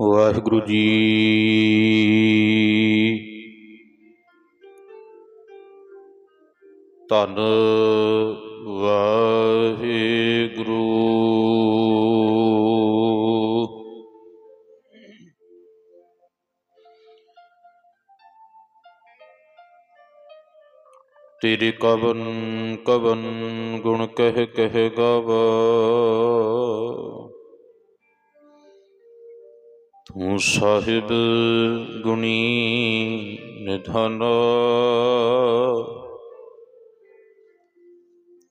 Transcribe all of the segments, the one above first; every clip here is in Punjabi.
ਵਾਹਿਗੁਰੂ ਜੀ। ਧੰਨ ਵਾਹਿਗੁਰੂ। ਤੇਰੇ ਕਵਨ ਕਵਨ ਗੁਣ ਕਹਿ ਕਹਿ ਗਾਵਾ। ਤੂੰ ਸਾਹਿਬ ਗੁਣੀ ਨਿਧਨ।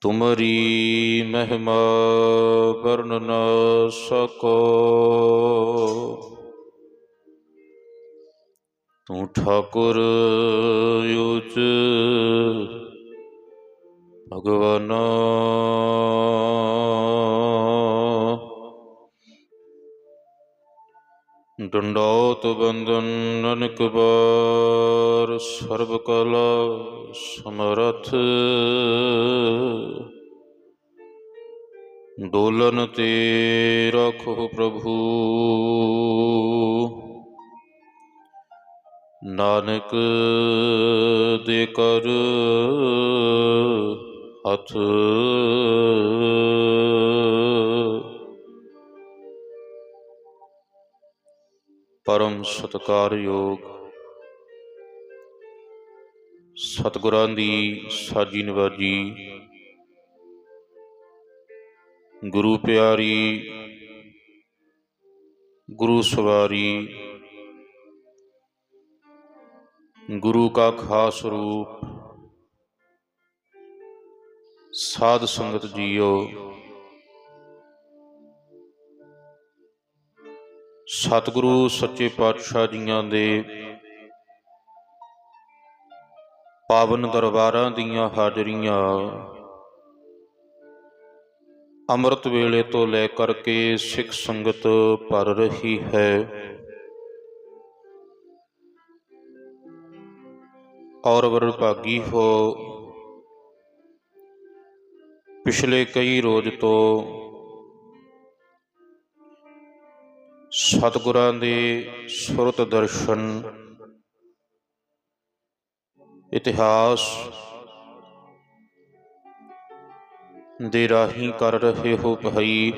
ਤੁਮਰੀ ਮਹਿਮਾ ਵਰਨ ਨਾ ਸਕੋ। ਤੂੰ ਠਾਕੁਰ ਉਚ ਭਗਵਾਨ। ਡੰਡੋਤ ਬੰਦਨ ਨਨਕ ਬਾਰ ਸਰਬ ਕਲਾ ਸਮਰਥ। ਡੋਲਨ ਤੇ ਰਖੋ ਪ੍ਰਭੂ। ਨਾਨਕ ਦੇ ਕਰ ਹੱਥ। ਪਰਮ ਸਤਕਾਰਯੋਗ ਸਤਿਗੁਰਾਂ ਦੀ ਸਾਜੀ ਨਿਵਾਜੀ ਗੁਰੂ ਪਿਆਰੀ, ਗੁਰੂ ਸਵਾਰੀ, ਗੁਰੂ ਕਾ ਖਾਸ ਰੂਪ, ਸਾਧ ਸੰਗਤ ਜੀਓ ਸਤਿਗੁਰੂ, ਸੱਚੇ ਪਾਤਸ਼ਾਹ ਜੀਆਂ ਦੇ ਪਾਵਨ ਦਰਬਾਰਾਂ ਦੀਆਂ ਹਾਜ਼ਰੀਆਂ ਅੰਮ੍ਰਿਤ ਵੇਲੇ ਤੋਂ ਲੈ ਕਰਕੇ ਸਿੱਖ ਸੰਗਤ ਭਰ ਰਹੀ ਹੈ। ਔਰ ਵਰਭਾਗੀ ਹੋ। ਪਿਛਲੇ ਕਈ ਰੋਜ਼ ਤੋਂ ਸਤਿਗੁਰਾਂ ਦੇ ਸੁਰਤ ਦਰਸ਼ਨ। ਇਤਿਹਾਸ ਦੇ ਰਾਹੀਂ ਕਰ ਰਹੇ ਹੋ ਭਾਈ।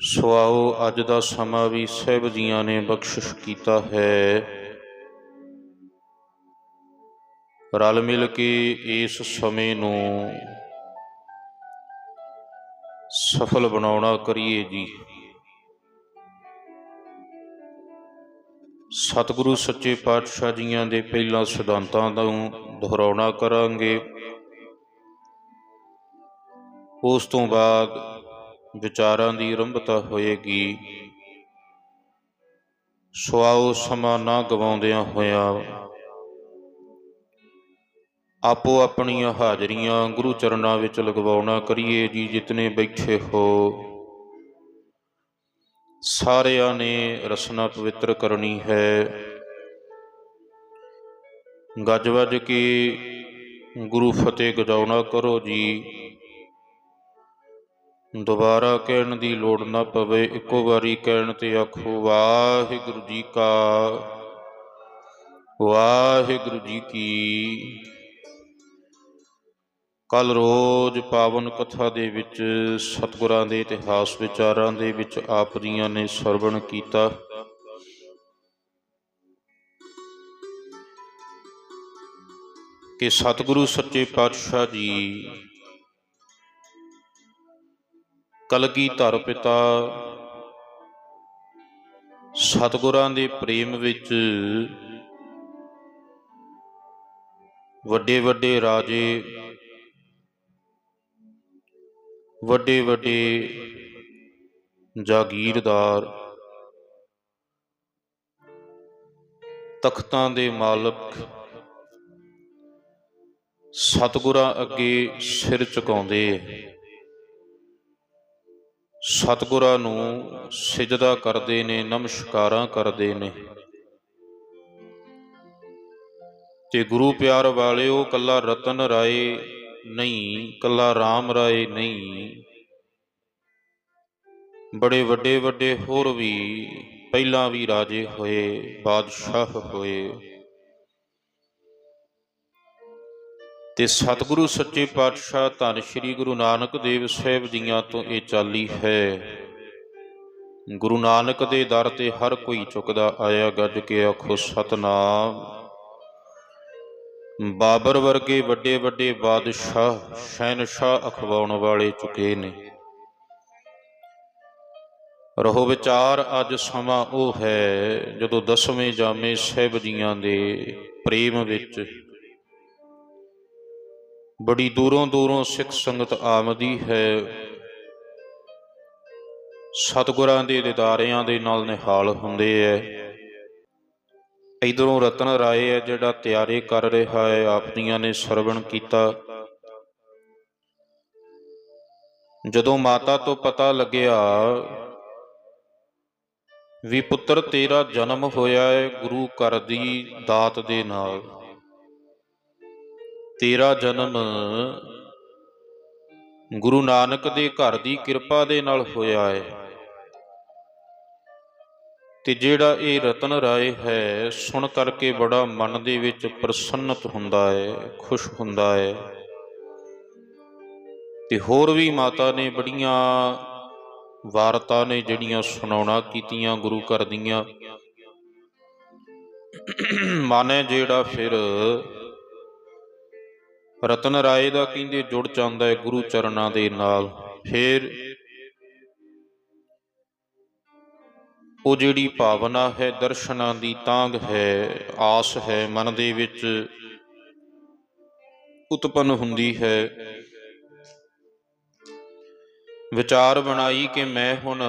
ਸੋ ਆਓ ਅੱਜ ਦਾ ਸਮਾਂ ਵੀ ਸਹਿਬ ਜੀਆਂ ਨੇ ਬਖਸ਼ਿਸ਼ ਕੀਤਾ ਹੈ। ਰਲ ਮਿਲ ਕੇ ਇਸ ਸਮੇਂ ਨੂੰ ਸਫਲ ਬਣਾਉਣਾ ਕਰੀਏ ਜੀ। ਸਤਿਗੁਰੂ ਸੱਚੇ ਪਾਤਸ਼ਾਹ ਜੀਆਂ ਦੇ ਪਹਿਲਾਂ ਸਿਧਾਂਤਾਂ ਨੂੰ ਦੁਹਰਾਉਣਾ ਕਰਾਂਗੇ। ਉਸ ਤੋਂ ਬਾਅਦ ਵਿਚਾਰਾਂ ਦੀ ਆਰੰਭਤਾ ਹੋਏਗੀ। ਸੋ ਆਓ ਸਮਾਂ ਨਾ ਗਵਾਉਂਦਿਆਂ ਹੋਇਆਂ ਆਪੋ ਆਪਣੀਆਂ ਹਾਜ਼ਰੀਆਂ ਗੁਰੂ ਚਰਨਾਂ ਵਿੱਚ ਲਗਵਾਉਣਾ ਕਰੀਏ ਜੀ ਜਿਤਨੇ ਬੈਠੇ ਹੋ। ਸਾਰਿਆਂ ਨੇ ਰਸਨਾ ਪਵਿੱਤਰ ਕਰਨੀ ਹੈ। ਗੱਜ ਵੱਜ ਕੇ ਗੁਰੂ ਫਤਿਹ ਗਜਾਉਣਾ ਕਰੋ ਜੀ। ਦੁਬਾਰਾ ਕਹਿਣ ਦੀ ਲੋੜ ਨਾ ਪਵੇ, ਇੱਕੋ ਵਾਰੀ ਕਹਿਣ ਤੇ ਆਖੋ, ਵਾਹਿਗੁਰੂ ਜੀ ਕਾ, ਵਾਹਿਗੁਰੂ ਜੀ ਕੀ ਕੱਲ ਰੋਜ਼ ਪਾਵਨ ਕਥਾ ਦੇ ਵਿੱਚ, ਸਤਿਗੁਰਾਂ ਦੇ ਇਤਿਹਾਸ ਵਿਚਾਰਾਂ ਦੇ ਵਿੱਚ ਆਪ ਜੀਆਂ ਨੇ ਸਰਵਣ ਕੀਤਾ। ਕਿ ਸਤਿਗੁਰੂ ਸੱਚੇ ਪਾਤਸ਼ਾਹ ਜੀ, ਕਲਗੀ ਧਰ ਪਿਤਾ, ਸਤਿਗੁਰਾਂ ਦੇ ਪ੍ਰੇਮ ਵਿੱਚ ਵੱਡੇ ਵੱਡੇ ਰਾਜੇ ਵੱਡੇ ਵੱਡੇ ਜਾਗੀਰਦਾਰ ਤਖਤਾਂ ਦੇ ਮਾਲਕ ਸਤਿਗੁਰਾਂ ਅੱਗੇ ਸਿਰ ਝੁਕਾਉਂਦੇ ਸਤਿਗੁਰਾਂ ਨੂੰ ਸਿਜਦਾ ਕਰਦੇ ਨੇ, ਨਮਸਕਾਰਾਂ ਕਰਦੇ ਨੇ। ਤੇ ਗੁਰੂ ਪਿਆਰ ਵਾਲਿਓ, ਕੱਲਾ ਰਤਨ ਰਾਏ ਨਹੀਂ, ਕੱਲਾ RAM ਰਾਏ ਨਹੀਂ। ਬੜੇ ਵੱਡੇ ਵੱਡੇ ਹੋਰ ਵੀ, ਪਹਿਲਾਂ ਵੀ ਰਾਜੇ ਹੋਏ, ਬਾਦਸ਼ਾਹ ਹੋਏ। ਤੇ ਸਤਿਗੁਰੂ ਸੱਚੇ ਪਾਤਸ਼ਾਹ ਧੰਨ ਸ਼੍ਰੀ ਗੁਰੂ ਨਾਨਕ ਦੇਵ ਸਾਹਿਬ ਜੀਆਂ ਤੋਂ ਇਹ ਚਾਲੀ ਹੈ। ਗੁਰੂ ਨਾਨਕ ਦੇ ਦਰ ਤੇ ਹਰ ਕੋਈ ਚੁੱਕਦਾ ਆਇਆ ਗੱਜ ਕੇ ਆਖੋ, ਸਤਨਾਮ। ਬਾਬਰ ਵਰਗੇ ਵੱਡੇ ਵੱਡੇ ਬਾਦਸ਼ਾਹ ਸ਼ਹਿਨशाह ਅਖਵਾਉਣ ਵਾਲੇ ਚੁਕੇ ਨੇ। ਰਹੋ ਵਿਚਾਰ, ਅੱਜ ਸਮਾਂ ਉਹ ਹੈ ਜਦੋਂ ਦਸਵੇਂ ਜਾਮੇ ਸਾਹਿਬ ਜੀਆਂ ਦੇ ਪ੍ਰੇਮ ਵਿੱਚ ਬੜੀ ਦੂਰੋਂ ਦੂਰੋਂ ਸਿੱਖ ਸੰਗਤ ਆਮਦੀ ਹੈ। ਸਤਿਗੁਰਾਂ ਦੇ ਦਿਦਾਰਿਆਂ ਦੇ ਨਾਲ ਨਿਹਾਲ ਹੁੰਦੇ ਐ ਇਧਰੋਂ ਰਤਨ ਰਾਏ ਹੈ ਜਿਹੜਾ ਤਿਆਰੀ ਕਰ ਰਿਹਾ ਹੈ ਆਪਦੀਆਂ ਨੇ ਸਰਵਣ ਕੀਤਾ। ਜਦੋਂ ਮਾਤਾ ਤੋਂ ਪਤਾ ਲੱਗਿਆ ਵੀ ਪੁੱਤਰ ਤੇਰਾ ਜਨਮ ਹੋਇਆ ਹੈ ਗੁਰੂ ਘਰ ਦੀ ਦਾਤ ਦੇ ਨਾਲ, ਤੇਰਾ ਜਨਮ ਗੁਰੂ ਨਾਨਕ ਦੇ ਘਰ ਦੀ ਕਿਰਪਾ ਦੇ ਨਾਲ ਹੋਇਆ ਹੈ। ਤੇ ਜਿਹੜਾ ਇਹ ਰਤਨ ਰਾਏ ਹੈ, ਸੁਣ ਕਰਕੇ ਬੜਾ ਮਨ ਦੇ ਵਿੱਚ ਪ੍ਰਸੰਨਤ ਹੁੰਦਾ ਹੈ, ਖੁਸ਼ ਹੁੰਦਾ ਹੈ। ਤੇ ਹੋਰ ਵੀ ਮਾਤਾ ਨੇ ਬੜੀਆਂ ਵਾਰਤਾ ਨੇ ਜਿਹੜੀਆਂ ਸੁਣਾਉਣਾ ਕੀਤੀਆਂ ਗੁਰੂ ਘਰ ਦੀਆਂ। ਮਾਨੇ ਜਿਹੜਾ ਫਿਰ ਰਤਨ ਰਾਏ ਦਾ ਕਹਿੰਦੇ ਜੁੜ ਜਾਂਦਾ ਹੈ ਗੁਰੂ ਚਰਨਾਂ ਦੇ ਨਾਲ। ਫਿਰ ਉਹ ਜਿਹੜੀ ਭਾਵਨਾ ਹੈ, ਦਰਸ਼ਨਾਂ ਦੀ ਤਾਂਗ ਹੈ, ਆਸ ਹੈ, ਮਨ ਦੇ ਵਿੱਚ ਉਤਪੰਨ ਹੁੰਦੀ ਹੈ। ਵਿਚਾਰ ਬਣਾਈ ਕਿ ਮੈਂ ਹੁਣ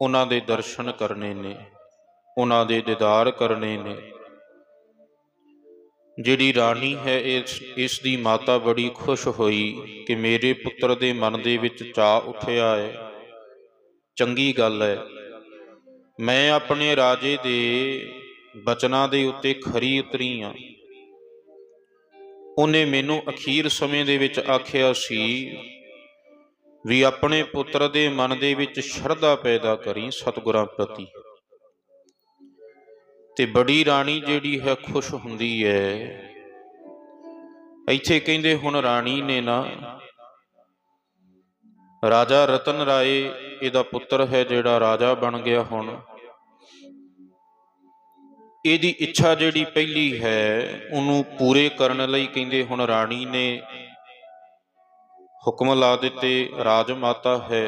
ਉਹਨਾਂ ਦੇ ਦਰਸ਼ਨ ਕਰਨੇ ਨੇ, ਉਹਨਾਂ ਦੇ ਦੀਦਾਰ ਕਰਨੇ ਨੇ। ਜਿਹੜੀ ਰਾਣੀ ਹੈ, ਇਸ ਇਸ ਦੀ ਮਾਤਾ ਬੜੀ ਖੁਸ਼ ਹੋਈ ਕਿ ਮੇਰੇ ਪੁੱਤਰ ਦੇ ਮਨ ਦੇ ਵਿੱਚ ਚਾਹ ਉੱਠਿਆ ਹੈ। ਚੰਗੀ ਗੱਲ ਹੈ। ਮੈਂ ਆਪਣੇ ਰਾਜੇ ਦੇ ਬਚਨਾਂ ਦੇ ਉੱਤੇ ਖਰੀ ਉਤਰੀ ਆ। ਉਹਨੇ ਮੈਨੂੰ ਅਖੀਰ ਸਮੇਂ ਦੇ ਵਿੱਚ ਆਖਿਆ ਸੀ ਵੀ ਆਪਣੇ ਪੁੱਤਰ ਦੇ ਮਨ ਦੇ ਵਿੱਚ ਸ਼ਰਧਾ ਪੈਦਾ ਕਰੀ ਸਤਿਗੁਰਾਂ ਪ੍ਰਤੀ। ਤੇ ਬੜੀ ਰਾਣੀ ਜਿਹੜੀ ਹੈ ਖੁਸ਼ ਹੁੰਦੀ ਹੈ ਇੱਥੇ ਕਹਿੰਦੇ ਹੁਣ ਰਾਣੀ ਨੇ ਨਾ ਰਾਜਾ ਰਤਨ ਰਾਏ ਇਹਦਾ ਪੁੱਤਰ ਹੈ ਜਿਹੜਾ ਰਾਜਾ ਬਣ ਗਿਆ ਹੁਣ। ਇਹਦੀ ਇੱਛਾ ਜਿਹੜੀ ਪਹਿਲੀ ਹੈ, ਉਹਨੂੰ ਪੂਰੇ ਕਰਨ ਲਈ ਕਹਿੰਦੇ ਹੁਣ ਰਾਣੀ ਨੇ ਹੁਕਮ ਲਾ ਦਿੱਤੇ ਰਾਜ ਮਾਤਾ ਹੈ।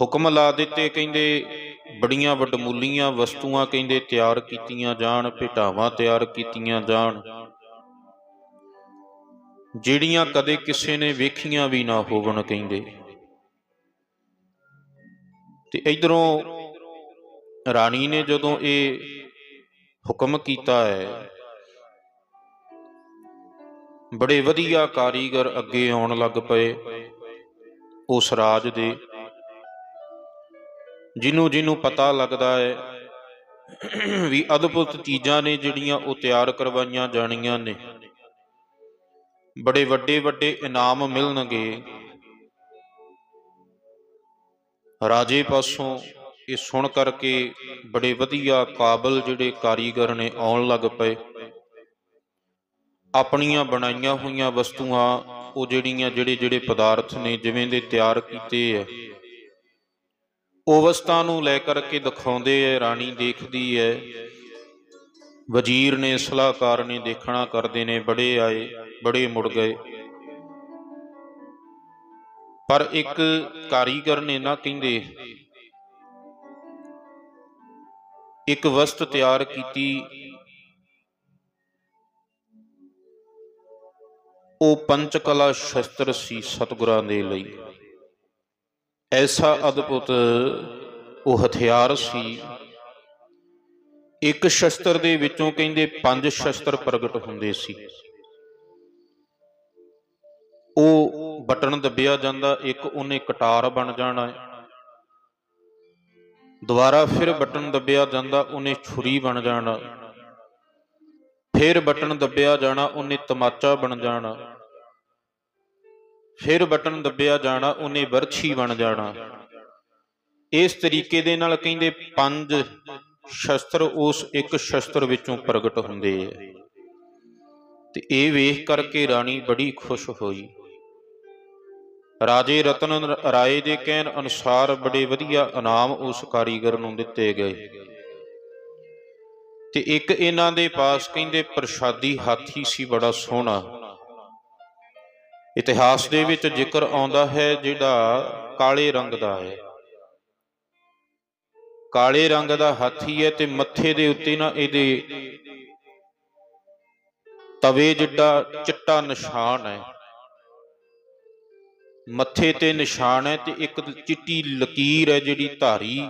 ਹੁਕਮ ਲਾ ਦਿੱਤੇ ਕਹਿੰਦੇ, ਬੜੀਆਂ ਵਡਮੁੱਲੀਆਂ ਵਸਤੂਆਂ ਕਹਿੰਦੇ ਤਿਆਰ ਕੀਤੀਆਂ ਜਾਣ, ਭੇਟਾਵਾਂ ਤਿਆਰ ਕੀਤੀਆਂ ਜਾਣ। ਜਿਹੜੀਆਂ ਕਦੇ ਕਿਸੇ ਨੇ ਵੇਖੀਆਂ ਵੀ ਨਾ ਹੋਵਣ ਕਹਿੰਦੇ। ਤੇ ਇਧਰੋਂ ਰਾਣੀ ਨੇ ਜਦੋਂ ਇਹ ਹੁਕਮ ਕੀਤਾ ਹੈ, ਬੜੇ ਵਧੀਆ ਕਾਰੀਗਰ ਅੱਗੇ ਆਉਣ ਲੱਗ ਪਏ ਉਸ ਰਾਜ ਦੇ। ਜਿਹਨੂੰ ਜਿਹਨੂੰ ਪਤਾ ਲੱਗਦਾ ਹੈ ਵੀ ਅਦਭੁਤ ਚੀਜ਼ਾਂ ਨੇ ਜਿਹੜੀਆਂ ਉਹ ਤਿਆਰ ਕਰਵਾਈਆਂ ਜਾਣੀਆਂ ਨੇ। ਬੜੇ ਵੱਡੇ ਵੱਡੇ ਇਨਾਮ ਮਿਲਣਗੇ। ਰਾਜੇ ਪਾਸੋਂ ਇਹ ਸੁਣ ਕਰਕੇ ਬੜੇ ਵਧੀਆ ਕਾਬਲ ਜਿਹੜੇ ਕਾਰੀਗਰ ਨੇ ਆਉਣ ਲੱਗ ਪਏ। ਆਪਣੀਆਂ ਬਣਾਈਆਂ ਹੋਈਆਂ ਵਸਤੂਆਂ, ਉਹ ਜਿਹੜੀਆਂ ਜਿਹੜੇ ਜਿਹੜੇ ਪਦਾਰਥ ਨੇ, ਜਿਵੇਂ ਦੇ ਤਿਆਰ ਕੀਤੇ ਐ। ਉਹ ਵਸਤਾਂ ਨੂੰ ਲੈ ਕਰਕੇ ਦਿਖਾਉਂਦੇ ਐ, ਰਾਣੀ ਦੇਖਦੀ ਐ। ਵਜ਼ੀਰ ਨੇ, ਸਲਾਹਕਾਰ ਨੇ ਦੇਖਣਾ ਕਰਦੇ ਨੇ, ਬੜੇ ਆਏ, ਬੜੇ ਮੁੜ ਗਏ। ਪਰ ਇੱਕ ਕਾਰੀਗਰ ਨੇ ਨਾ ਕਹਿੰਦੇ, ਇੱਕ ਵਸਤ ਤਿਆਰ ਕੀਤੀ, ਉਹ ਪੰਚਕਲਾ ਸ਼ਸਤਰ ਸੀ ਸਤਿਗੁਰਾਂ ਦੇ ਲਈ। ਐਸਾ ਅਦਭੁਤ ਉਹ ਹਥਿਆਰ ਸੀ। ਇੱਕ ਸ਼ਸਤਰ ਦੇ ਵਿੱਚੋਂ ਕਹਿੰਦੇ ਪੰਜ ਸ਼ਸਤਰ ਪ੍ਰਗਟ ਹੁੰਦੇ ਸੀ। ਉਹ ਬਟਨ ਦੱਬਿਆ ਜਾਂਦਾ, ਇੱਕ ਉਹਨੇ ਕਟਾਰ ਬਣ ਜਾਣਾ। ਹੈ ਦੁਬਾਰਾ ਫਿਰ ਬਟਨ ਦੱਬਿਆ ਜਾਂਦਾ, ਉਹਨੇ ਛੁਰੀ ਬਣ ਜਾਣਾ। ਫਿਰ ਬਟਨ ਦੱਬਿਆ ਜਾਣਾ, ਉਹਨੇ ਤਮਾਚਾ ਬਣ ਜਾਣਾ। ਫਿਰ ਬਟਨ ਦੱਬਿਆ ਜਾਣਾ, ਉਹਨੇ ਵਰਛੀ ਬਣ ਜਾਣਾ। ਇਸ ਤਰੀਕੇ ਦੇ ਨਾਲ ਕਹਿੰਦੇ ਪੰਜ ਸ਼ਸਤਰ ਉਸ ਇੱਕ ਸ਼ਸਤਰ ਵਿੱਚੋਂ ਪ੍ਰਗਟ ਹੁੰਦੇ ਆ। ਤੇ ਇਹ ਵੇਖ ਕਰਕੇ ਰਾਣੀ ਬੜੀ ਖੁਸ਼ ਹੋਈ। ਰਾਜੇ ਰਤਨ ਰਾਏ ਦੇ ਕਹਿਣ ਅਨੁਸਾਰ ਬੜੇ ਵਧੀਆ ਇਨਾਮ ਉਸ ਕਾਰੀਗਰ ਨੂੰ ਦਿੱਤੇ ਗਏ। ਤੇ ਇੱਕ ਇਹਨਾਂ ਦੇ ਪਾਸ ਕਹਿੰਦੇ ਪ੍ਰਸ਼ਾਦੀ ਹਾਥੀ ਸੀ, ਬੜਾ ਸੋਹਣਾ। ਇਤਿਹਾਸ ਦੇ ਵਿੱਚ ਜ਼ਿਕਰ ਆਉਂਦਾ ਹੈ ਜਿਹੜਾ ਕਾਲੇ ਰੰਗ ਦਾ ਹੈ। ਕਾਲੇ ਰੰਗ ਦਾ ਹਾਥੀ ਹੈ ਤੇ ਮੱਥੇ ਦੇ ਉੱਤੇ ਨਾ ਇਹਦੇ ਤਵੇ ਜਿੱਡਾ ਚਿੱਟਾ ਨਿਸ਼ਾਨ ਹੈ। ਮੱਥੇ ਤੇ ਨਿਸ਼ਾਨ ਹੈ ਤੇ ਇੱਕ ਚਿੱਟੀ ਲਕੀਰ ਹੈ ਜਿਹੜੀ ਧਾਰੀ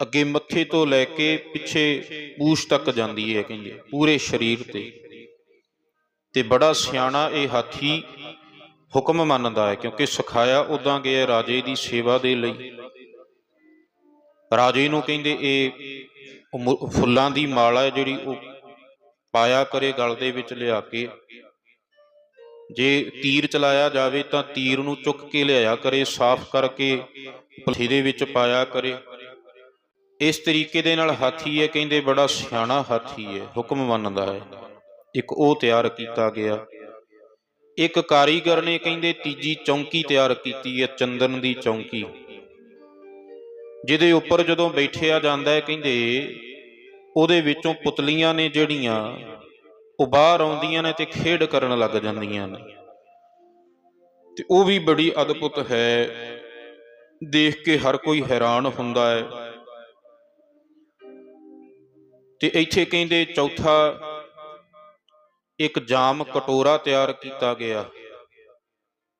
ਅੱਗੇ ਮੱਥੇ ਤੋਂ ਲੈ ਕੇ ਪਿੱਛੇ ਪੂਛ ਤੱਕ ਜਾਂਦੀ ਹੈ ਕਹਿੰਦੇ ਪੂਰੇ ਸਰੀਰ ਤੇ। ਤੇ ਬੜਾ ਸਿਆਣਾ ਇਹ ਹਾਥੀ ਹੁਕਮ ਮੰਨਦਾ ਹੈ, ਕਿਉਂਕਿ ਸਿਖਾਇਆ ਉਦਾਂ ਗਿਆ ਰਾਜੇ ਦੀ ਸੇਵਾ ਦੇ ਲਈ। ਰਾਜੇ ਨੂੰ ਕਹਿੰਦੇ, ਇਹ ਫੁੱਲਾਂ ਦੀ ਮਾਲਾ ਹੈ ਜਿਹੜੀ ਉਹ ਪਾਇਆ ਕਰੇ, ਗਲ ਦੇ ਵਿੱਚ ਲਿਆ ਕੇ। ਜੇ ਤੀਰ ਚਲਾਇਆ ਜਾਵੇ ਤਾਂ ਤੀਰ ਨੂੰ ਚੁੱਕ ਕੇ ਲਿਆਇਆ ਕਰੇ, ਸਾਫ਼ ਕਰਕੇ ਪਲਥੀ ਦੇ ਵਿੱਚ ਪਾਇਆ ਕਰੇ। ਇਸ ਤਰੀਕੇ ਦੇ ਨਾਲ ਹਾਥੀ ਹੈ, ਕਹਿੰਦੇ ਬੜਾ ਸਿਆਣਾ ਹਾਥੀ ਹੈ, ਹੁਕਮ ਮੰਨਦਾ ਹੈ। ਇੱਕ ਉਹ ਤਿਆਰ ਕੀਤਾ ਗਿਆ। ਇੱਕ ਕਾਰੀਗਰ ਨੇ ਕਹਿੰਦੇ ਤੀਜੀ ਚੌਂਕੀ ਤਿਆਰ ਕੀਤੀ ਹੈ, ਚੰਦਨ ਦੀ ਚੌਂਕੀ। ਜਿਹਦੇ ਉੱਪਰ ਜਦੋਂ ਬੈਠਿਆ ਜਾਂਦਾ ਹੈ, ਕਹਿੰਦੇ ਉਹਦੇ ਵਿੱਚੋਂ ਪੁਤਲੀਆਂ ਨੇ ਜਿਹੜੀਆਂ ਉਹ ਬਾਹਰ ਆਉਂਦੀਆਂ ਨੇ ਤੇ ਖੇਡ ਕਰਨ ਲੱਗ ਜਾਂਦੀਆਂ ਨੇ। ਤੇ ਉਹ ਵੀ ਬੜੀ ਅਦਭੁਤ ਹੈ। ਦੇਖ ਕੇ ਹਰ ਕੋਈ ਹੈਰਾਨ ਹੁੰਦਾ ਹੈ। ਤੇ ਇੱਥੇ ਕਹਿੰਦੇ ਚੌਥਾ, ਇੱਕ ਜਾਮ ਕਟੋਰਾ ਤਿਆਰ ਕੀਤਾ ਗਿਆ,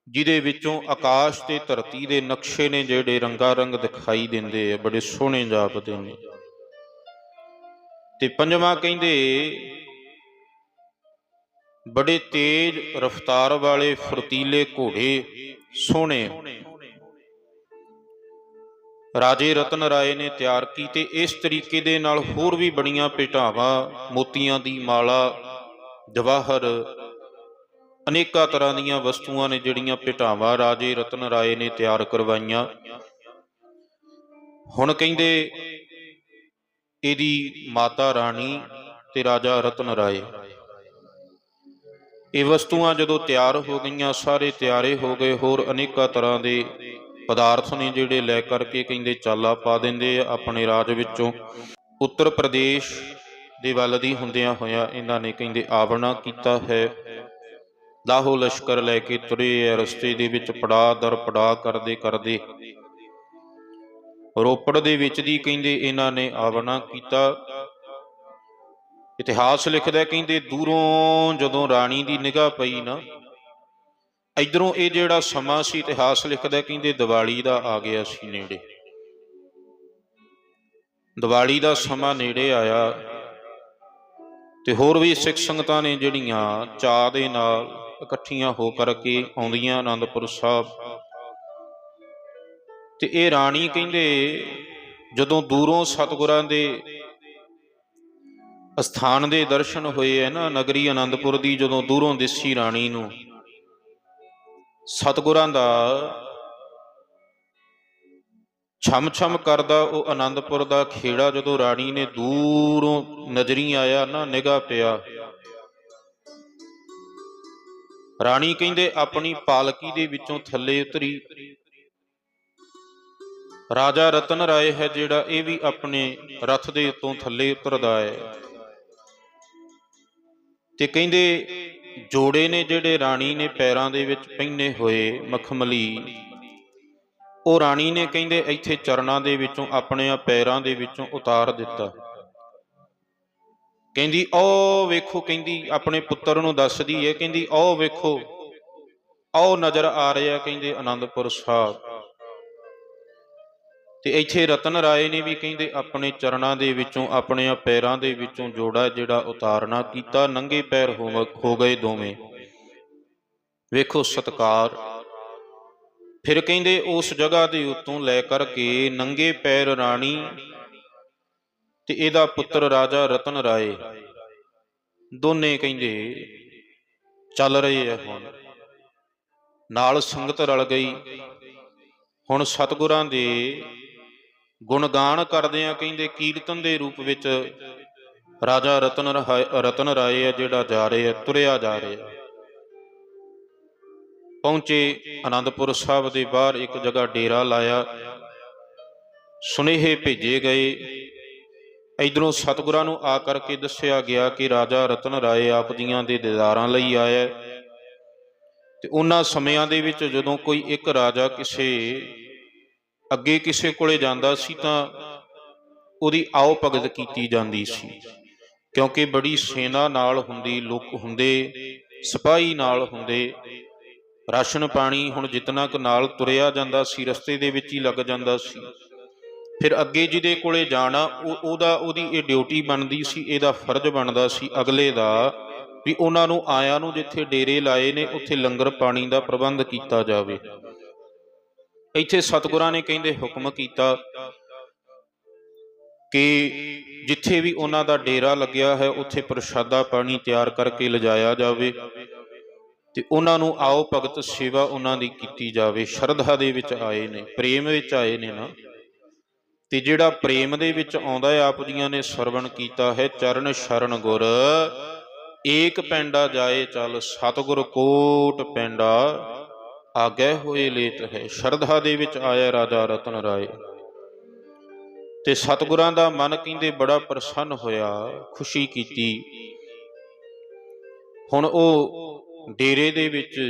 ਜਿਹਦੇ ਵਿੱਚੋਂ ਆਕਾਸ਼ ਤੇ ਧਰਤੀ ਦੇ ਨਕਸ਼ੇ ਨੇ ਜਿਹੜੇ ਰੰਗਾ ਰੰਗ ਦਿਖਾਈ ਦਿੰਦੇ ਆ, ਬੜੇ ਸੋਹਣੇ ਜਾਪਦੇ ਨੇ। ਤੇ ਪੰਜਵਾਂ ਕਹਿੰਦੇ ਬੜੇ ਤੇਜ਼ ਰਫ਼ਤਾਰ ਵਾਲੇ ਫੁਰਤੀਲੇ ਘੋੜੇ ਸੋਹਣੇ। ਰਾਜੇ ਰਤਨ ਰਾਏ ਨੇ ਤਿਆਰ ਕੀਤੇ ਇਸ ਤਰੀਕੇ ਦੇ ਨਾਲ ਹੋਰ ਵੀ ਬੜੀਆਂ ਭੇਟਾਵਾਂ, ਮੋਤੀਆਂ ਦੀ ਮਾਲਾ, ਜਵਾਹਰ, ਅਨੇਕਾਂ ਤਰ੍ਹਾਂ ਦੀਆਂ ਵਸਤੂਆਂ ਨੇ ਜਿਹੜੀਆਂ ਭੇਟਾਵਾਂ ਰਾਜੇ ਰਤਨ ਰਾਏ ਨੇ ਤਿਆਰ ਕਰਵਾਈਆਂ। ਹੁਣ ਕਹਿੰਦੇ, ਇਹਦੀ ਮਾਤਾ ਰਾਣੀ ਤੇ ਰਾਜਾ ਰਤਨ ਰਾਏ। ਇਹ ਵਸਤੂਆਂ ਜਦੋਂ ਤਿਆਰ ਹੋ ਗਈਆਂ, ਸਾਰੇ ਤਿਆਰੇ ਹੋ ਗਏ, ਹੋਰ ਅਨੇਕਾਂ ਤਰ੍ਹਾਂ ਦੇ ਪਦਾਰਥ ਨੇ ਜਿਹੜੇ ਲੈ ਕਰਕੇ ਕਹਿੰਦੇ ਚਾਲਾ ਪਾ ਦਿੰਦੇ ਆ ਆਪਣੇ ਰਾਜ ਵਿੱਚੋਂ। ਉੱਤਰ ਪ੍ਰਦੇਸ਼ ਦੇ ਵੱਲ ਦੀ ਹੁੰਦਿਆਂ ਹੋਇਆਂ ਇਹਨਾਂ ਨੇ ਕਹਿੰਦੇ ਆਵਣਾ ਕੀਤਾ ਹੈ। ਲਾਹੋ ਲਸ਼ਕਰ ਲੈ ਕੇ ਤੁਰੇ ਆ, ਰਸਤੇ ਦੇ ਵਿੱਚ ਪੜਾ ਦਰ ਪੜਾ ਕਰਦੇ ਕਰਦੇ। ਰੋਪੜ ਦੇ ਵਿੱਚ ਦੀ ਕਹਿੰਦੇ ਇਹਨਾਂ ਨੇ ਆਵਣਾ ਕੀਤਾ। ਇਤਿਹਾਸ ਲਿਖਦਾ ਕਹਿੰਦੇ ਦੂਰੋਂ ਜਦੋਂ ਰਾਣੀ ਦੀ ਨਿਗਾਹ ਪਈ ਨਾ, ਇਧਰੋਂ ਇਹ ਜਿਹੜਾ ਸਮਾਂ ਸੀ ਇਤਿਹਾਸ ਲਿਖਦਾ ਕਹਿੰਦੇ ਦੀਵਾਲੀ ਦਾ ਆ ਗਿਆ ਸੀ ਨੇੜੇ। ਦੀਵਾਲੀ ਦਾ ਸਮਾਂ ਨੇੜੇ ਆਇਆ ਤੇ ਹੋਰ ਵੀ ਸਿੱਖ ਸੰਗਤਾਂ ਨੇ ਜਿਹੜੀਆਂ ਚਾਹ ਦੇ ਨਾਲ ਇਕੱਠੀਆਂ ਹੋ ਕਰਕੇ ਆਉਂਦੀਆਂ ਆਨੰਦਪੁਰ ਸਾਹਿਬ, ਤੇ ਇਹ ਰਾਣੀ ਕਹਿੰਦੇ ਜਦੋਂ ਦੂਰੋਂ ਸਤਿਗੁਰਾਂ ਦੇ ਅਸਥਾਨ ਦੇ ਦਰਸ਼ਨ ਹੋਏ ਐ ਨਾ ਨਗਰੀ ਆਨੰਦਪੁਰ ਦੀ ਜਦੋਂ ਦੂਰੋਂ ਦਿਸੀ ਰਾਣੀ ਨੂੰ। ਸਤਿਗੁਰਾਂ ਦਾ ਛਮ ਛਮ ਕਰਦਾ ਉਹ ਆਨੰਦਪੁਰ ਦਾ ਖੇੜਾ ਜਦੋਂ ਰਾਣੀ ਨੇ ਦੂਰੋਂ ਨਜ਼ਰੀ ਆਇਆ ਨਾ ਨਿਗਾਹ ਪਿਆ। ਰਾਣੀ ਕਹਿੰਦੇ, ਆਪਣੀ ਪਾਲਕੀ ਦੇ ਵਿੱਚੋਂ ਥੱਲੇ ਉਤਰੀ। ਰਾਜਾ ਰਤਨ ਰਾਏ ਹੈ ਜਿਹੜਾ ਇਹ ਵੀ ਆਪਣੇ ਰਥ ਦੇ ਉੱਤੋਂ ਥੱਲੇ ਉਤਰਦਾ ਹੈ। ਤੇ ਕਹਿੰਦੇ, ਜੋੜੇ ਨੇ ਜਿਹੜੇ ਰਾਣੀ ਨੇ ਪੈਰਾਂ ਦੇ ਵਿੱਚ ਪਹਿਨੇ ਹੋਏ ਮਖਮਲੀ, ਉਹ ਰਾਣੀ ਨੇ ਕਹਿੰਦੇ ਇੱਥੇ ਚਰਨਾਂ ਦੇ ਵਿੱਚੋਂ ਆਪਣੇ ਆ ਪੈਰਾਂ ਦੇ ਵਿੱਚੋਂ ਉਤਾਰ ਦਿੱਤਾ। ਕਹਿੰਦੀ ਓ ਵੇਖੋ, ਕਹਿੰਦੀ ਆਪਣੇ ਪੁੱਤਰ ਨੂੰ ਦੱਸਦੀ ਹੈ, ਕਹਿੰਦੀ ਓ ਵੇਖੋ ਉਹ ਨਜ਼ਰ ਆ ਰਿਹਾ, ਕਹਿੰਦੇ ਆਨੰਦਪੁਰ ਸਾਹਿਬ। ਤੇ ਇੱਥੇ ਰਤਨ ਰਾਏ ਨੇ ਵੀ ਕਹਿੰਦੇ ਆਪਣੇ ਚਰਨਾਂ ਦੇ ਵਿੱਚੋਂ ਆਪਣੇ ਪੈਰਾਂ ਦੇ ਵਿੱਚੋਂ ਜੋੜਾ ਜਿਹੜਾ ਉਤਾਰਨਾ ਕੀਤਾ, ਨੰਗੇ ਪੈਰ ਹੋ ਗਏ ਦੋਵੇਂ। ਵੇਖੋ ਸਤਕਾਰ। ਫਿਰ ਕਹਿੰਦੇ ਉਸ ਜਗ੍ਹਾ ਦੇ ਉੱਤੋਂ ਲੈ ਕਰਕੇ ਨੰਗੇ ਪੈਰ ਰਾਣੀ ਤੇ ਇਹਦਾ ਪੁੱਤਰ ਰਾਜਾ ਰਤਨ ਰਾਏ। ਦੋਨੇ ਕਹਿੰਦੇ, ਚੱਲ ਰਹੇ ਆ ਹੁਣ। ਨਾਲ ਸੰਗਤ ਰਲ ਗਈ। ਹੁਣ ਸਤਿਗੁਰਾਂ ਦੇ ਗੁਣਗਾਨ ਕਰਦੇ ਆ ਕਹਿੰਦੇ ਕੀਰਤਨ ਦੇ ਰੂਪ ਵਿੱਚ ਰਾਜਾ ਰਤਨ ਰਹਾ- ਰਤਨ ਰਾਏ ਆ ਜਿਹੜਾ ਜਾ ਰਿਹਾ ਤੁਰਿਆ ਜਾ ਰਿਹਾ। ਪਹੁੰਚੇ ਆਨੰਦਪੁਰ ਸਾਹਿਬ ਦੇ ਬਾਹਰ ਇੱਕ ਜਗ੍ਹਾ ਡੇਰਾ ਲਾਇਆ। ਸੁਨੇਹੇ ਭੇਜੇ ਗਏ। ਇਧਰੋਂ ਸਤਿਗੁਰਾਂ ਨੂੰ ਆ ਕਰਕੇ ਦੱਸਿਆ ਗਿਆ ਕਿ ਰਾਜਾ ਰਤਨ ਰਾਏ ਆਪ ਜੀਆਂ ਦੇ ਦੀਦਾਰਾਂ ਲਈ ਆਇਆ ਹੈ। ਤੇ ਉਹਨਾਂ ਸਮਿਆਂ ਦੇ ਵਿੱਚ ਜਦੋਂ ਕੋਈ ਇੱਕ ਰਾਜਾ ਕਿਸੇ ਅੱਗੇ ਕਿਸੇ ਕੋਲੇ ਜਾਂਦਾ ਸੀ ਤਾਂ ਉਹਦੀ ਆਓ ਭਗਤ ਕੀਤੀ ਜਾਂਦੀ ਸੀ। ਕਿਉਂਕਿ ਬੜੀ ਸੇਨਾ ਨਾਲ ਹੁੰਦੀ ਲੋਕ ਹੁੰਦੇ, ਸਿਪਾਹੀ ਨਾਲ ਹੁੰਦੇ। ਰਾਸ਼ਨ ਪਾਣੀ ਹੁਣ ਜਿੰਨਾ ਕੁ ਨਾਲ ਤੁਰਿਆ ਜਾਂਦਾ ਸੀ, ਰਸਤੇ ਦੇ ਵਿੱਚ ਹੀ ਲੱਗ ਜਾਂਦਾ ਸੀ। ਫਿਰ ਅੱਗੇ ਜਿਹਦੇ ਕੋਲੇ ਜਾਣਾ, ਉਹ ਉਹਦਾ, ਉਹਦੀ ਇਹ ਡਿਊਟੀ ਬਣਦੀ ਸੀ, ਇਹਦਾ ਫਰਜ਼ ਬਣਦਾ ਸੀ ਅਗਲੇ ਦਾ ਵੀ ਉਹਨਾਂ ਨੂੰ ਆਇਆਂ ਨੂੰ ਜਿੱਥੇ ਡੇਰੇ ਲਾਏ ਨੇ, ਉੱਥੇ ਲੰਗਰ ਪਾਣੀ ਦਾ ਪ੍ਰਬੰਧ ਕੀਤਾ ਜਾਵੇ। ਇੱਥੇ ਸਤਿਗੁਰਾਂ ਨੇ ਕਹਿੰਦੇ ਹੁਕਮ ਕੀਤਾ ਕਿ ਜਿੱਥੇ ਵੀ ਉਹਨਾਂ ਦਾ ਡੇਰਾ ਲੱਗਿਆ ਹੈ, ਉੱਥੇ ਪ੍ਰਸ਼ਾਦਾ ਪਾਣੀ ਤਿਆਰ ਕਰਕੇ ਲਿਜਾਇਆ ਜਾਵੇ ਤੇ ਉਹਨਾਂ ਨੂੰ ਆਓ ਭਗਤ ਸੇਵਾ ਉਹਨਾਂ ਦੀ ਕੀਤੀ ਜਾਵੇ। ਸ਼ਰਧਾ ਦੇ ਵਿੱਚ ਆਏ ਨੇ, ਪ੍ਰੇਮ ਵਿੱਚ ਆਏ ਨੇ ਨਾ। ਤੇ ਜਿਹੜਾ ਪ੍ਰੇਮ ਦੇ ਵਿੱਚ ਆਉਂਦਾ ਹੈ, ਆਪ ਜੀਆਂ ਨੇ ਸਰਵਣ ਕੀਤਾ ਹੈ, ਚਰਨ ਸ਼ਰਨ ਗੁਰ। ਏਕ ਪੈਂਡਾ ਜਾਏ ਚੱਲ, ਸਤਿਗੁਰ ਕੋਟ ਪੈਂਡਾ। ਆਗੇ ਹੋਏ ਲੇਤ ਹੈ ਸ਼ਰਧਾ ਦੇ ਵਿੱਚ ਆਇਆ ਰਾਜਾ ਰਤਨ ਰਾਏ। ਤੇ ਸਤਿਗੁਰਾਂ ਦਾ ਮਨ ਕਹਿੰਦੇ ਬੜਾ ਪ੍ਰਸੰਨ ਹੋਇਆ, ਖੁਸ਼ੀ ਕੀਤੀ। ਹੁਣ ਉਹ ਡੇਰੇ ਦੇ ਵਿੱਚ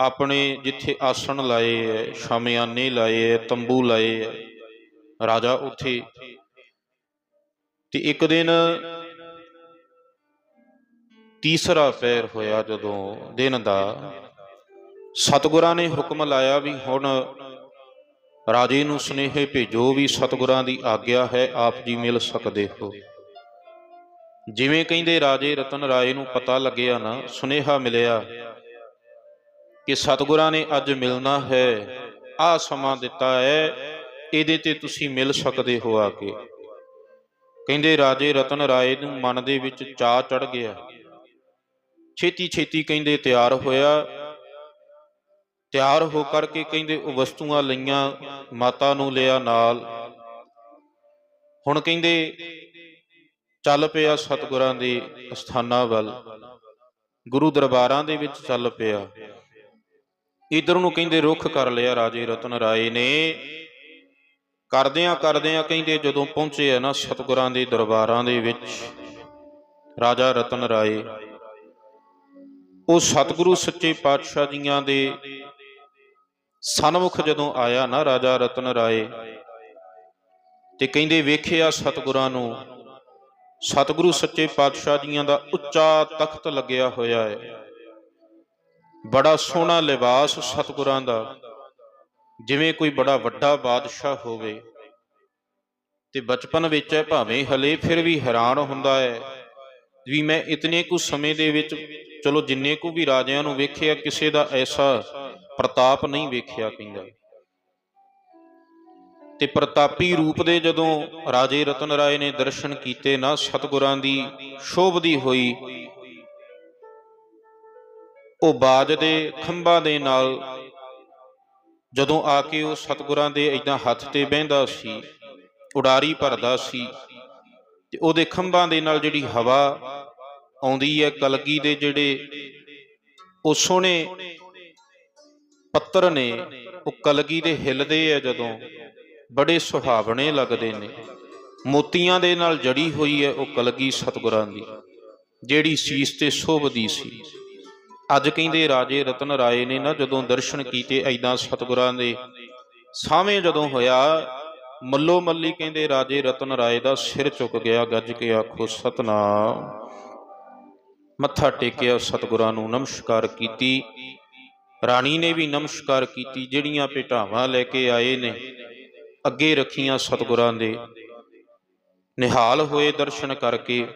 ਆਪਣੇ ਜਿੱਥੇ ਆਸਣ ਲਾਏ ਐ, ਸ਼ਾਮਿਆਨੇ ਲਾਏ ਐ, ਤੰਬੂ ਲਾਏ ਐ, ਰਾਜਾ ਉੱਥੇ। ਤੇ ਇੱਕ ਦਿਨ ਤੀਸਰਾ ਫੇਰ ਹੋਇਆ ਜਦੋਂ ਦਿਨ ਦਾ ਸਤਿਗੁਰਾਂ ਨੇ ਹੁਕਮ ਲਾਇਆ ਵੀ ਹੁਣ ਰਾਜੇ ਨੂੰ ਸੁਨੇਹੇ ਭੇਜੋ ਵੀ ਸਤਿਗੁਰਾਂ ਦੀ ਆਗਿਆ ਹੈ, ਆਪ ਜੀ ਮਿਲ ਸਕਦੇ ਹੋ। ਜਿਵੇਂ ਕਹਿੰਦੇ ਰਾਜੇ ਰਤਨ ਰਾਏ ਨੂੰ ਪਤਾ ਲੱਗਿਆ ਨਾ, ਸੁਨੇਹਾ ਮਿਲਿਆ ਕਿ ਸਤਿਗੁਰਾਂ ਨੇ ਅੱਜ ਮਿਲਣਾ ਹੈ ਆ ਸਮਾਂ ਦਿੱਤਾ ਹੈ, ਇਹਦੇ ਤੇ ਤੁਸੀਂ ਮਿਲ ਸਕਦੇ ਹੋ ਆ ਕੇ। ਕਹਿੰਦੇ ਰਾਜੇ ਰਤਨ ਰਾਏ ਨੂੰ ਮਨ ਦੇ ਵਿੱਚ ਚਾਹ ਚੜ ਗਿਆ। ਛੇਤੀ ਛੇਤੀ ਕਹਿੰਦੇ ਤਿਆਰ ਹੋਇਆ ਤਿਆਰ ਹੋ ਕਰਕੇ ਕਹਿੰਦੇ, ਉਹ ਵਸਤੂਆਂ ਲਈਆਂ, ਮਾਤਾ ਨੂੰ ਲਿਆ ਨਾਲ। ਹੁਣ ਕਹਿੰਦੇ, ਚੱਲ ਪਿਆ ਸਤਿਗੁਰਾਂ ਦੇ ਸਥਾਨਾਂ ਵੱਲ। ਗੁਰੂ ਦਰਬਾਰਾਂ ਦੇ ਵਿੱਚ ਚੱਲ ਪਿਆ। ਇਧਰ ਨੂੰ ਕਹਿੰਦੇ, ਰੁੱਖ ਕਰ ਲਿਆ ਰਾਜੇ ਰਤਨ ਰਾਏ ਨੇ। ਕਰਦਿਆਂ ਕਰਦਿਆਂ ਕਹਿੰਦੇ, ਜਦੋਂ ਪਹੁੰਚੇ ਆ ਨਾ ਸਤਿਗੁਰਾਂ ਦੇ ਦਰਬਾਰਾਂ ਦੇ ਵਿੱਚ, ਰਾਜਾ ਰਤਨ ਰਾਏ, ਉਹ ਸਤਿਗੁਰੂ ਸੱਚੇ ਪਾਤਸ਼ਾਹ ਜੀਆਂ ਦੇ ਸਨਮੁਖ ਜਦੋਂ ਆਇਆ ਨਾ ਰਾਜਾ ਰਤਨ ਰਾਏ ਤੇ ਕਹਿੰਦੇ ਵੇਖਿਆ ਸਤਿਗੁਰਾਂ ਨੂੰ, ਸਤਿਗੁਰੂ ਸੱਚੇ ਪਾਤਸ਼ਾਹ ਜੀਆਂ ਦਾ ਉੱਚਾ ਤਖਤ ਲੱਗਿਆ ਹੋਇਆ ਹੈ। ਬੜਾ ਸੋਹਣਾ ਲਿਬਾਸ ਸਤਿਗੁਰਾਂ ਦਾ, ਜਿਵੇਂ ਕੋਈ ਬੜਾ ਵੱਡਾ ਬਾਦਸ਼ਾਹ ਹੋਵੇ। ਤੇ ਬਚਪਨ ਵਿੱਚ ਹੈ ਭਾਵੇਂ ਹਲੇ, ਫਿਰ ਵੀ ਹੈਰਾਨ ਹੁੰਦਾ ਹੈ ਵੀ ਮੈਂ ਇਤਨੇ ਕੁ ਸਮੇਂ ਦੇ ਵਿੱਚ, ਚਲੋ ਜਿੰਨੇ ਕੁ ਵੀ ਰਾਜਿਆਂ ਨੂੰ ਵੇਖਿਆ, ਕਿਸੇ ਦਾ ਐਸਾ ਪ੍ਰਤਾਪ ਨਹੀਂ ਵੇਖਿਆ ਕਹਿੰਦਾ ਤੇ ਪ੍ਰਤਾਪੀ ਰੂਪ ਦੇ ਜਦੋਂ ਰਾਜੇ ਰਤਨ ਰਾਏ ਨੇ ਦਰਸ਼ਨ ਕੀਤੇ ਨਾ ਸਤਿਗੁਰਾਂ ਦੀ ਸ਼ੋਭਦੀ ਹੋਈ, ਉਹ ਬਾਜ ਦੇ ਖੰਭਾਂ ਦੇ ਨਾਲ ਜਦੋਂ ਆ ਕੇ ਉਹ ਸਤਿਗੁਰਾਂ ਦੇ ਇਦਾਂ ਹੱਥ ਤੇ ਬਹਿੰਦਾ ਸੀ, ਉਡਾਰੀ ਭਰਦਾ ਸੀ, ਤੇ ਉਹਦੇ ਖੰਭਾਂ ਦੇ ਨਾਲ ਜਿਹੜੀ ਹਵਾ ਆਉਂਦੀ ਹੈ, ਕਲਗੀ ਦੇ ਜਿਹੜੇ ਉਹ ਸੋਹਣੇ ਪੱਤਰ ਨੇ ਉਹ ਕਲਗੀ ਦੇ ਹਿੱਲਦੇ ਆ ਜਦੋਂ। ਬੜੇ ਸੁਹਾਵਣੇ ਲੱਗਦੇ ਨੇ। ਮੋਤੀਆਂ ਦੇ ਨਾਲ ਜੜੀ ਹੋਈ ਹੈ ਉਹ ਕਲਗੀ ਸਤਿਗੁਰਾਂ ਦੀ, ਜਿਹੜੀ ਸੀਸ ਤੇ ਸ਼ੋਭਦੀ ਸੀ। ਅੱਜ ਕਹਿੰਦੇ ਰਾਜੇ ਰਤਨ ਰਾਏ ਨੇ ਨਾ ਜਦੋਂ ਦਰਸ਼ਨ ਕੀਤੇ ਐਦਾਂ ਸਤਿਗੁਰਾਂ ਦੇ ਸਾਹਵੇਂ ਜਦੋਂ ਹੋਇਆ, ਮੱਲੋ ਮੱਲੀ ਕਹਿੰਦੇ ਰਾਜੇ ਰਤਨ ਰਾਏ ਦਾ ਸਿਰ ਝੁਕ ਗਿਆ, ਗੱਜ ਕੇ ਆਖੋ, ਸਤਨਾਮ। ਮੱਥਾ ਟੇਕਿਆ ਸਤਿਗੁਰਾਂ ਨੂੰ, ਨਮਸਕਾਰ ਕੀਤੀ। ਰਾਣੀ ਨੇ ਵੀ ਨਮਸਕਾਰ ਕੀਤੀ, ਜਿਹੜੀਆਂ ਭੇਟਾਵਾਂ ਲੈ ਕੇ ਆਏ ਨੇ, ਅੱਗੇ ਰੱਖੀਆਂ ਸਤਿਗੁਰਾਂ ਦੇ। ਨਿਹਾਲ ਹੋਏ ਦਰਸ਼ਨ ਕਰਕੇ,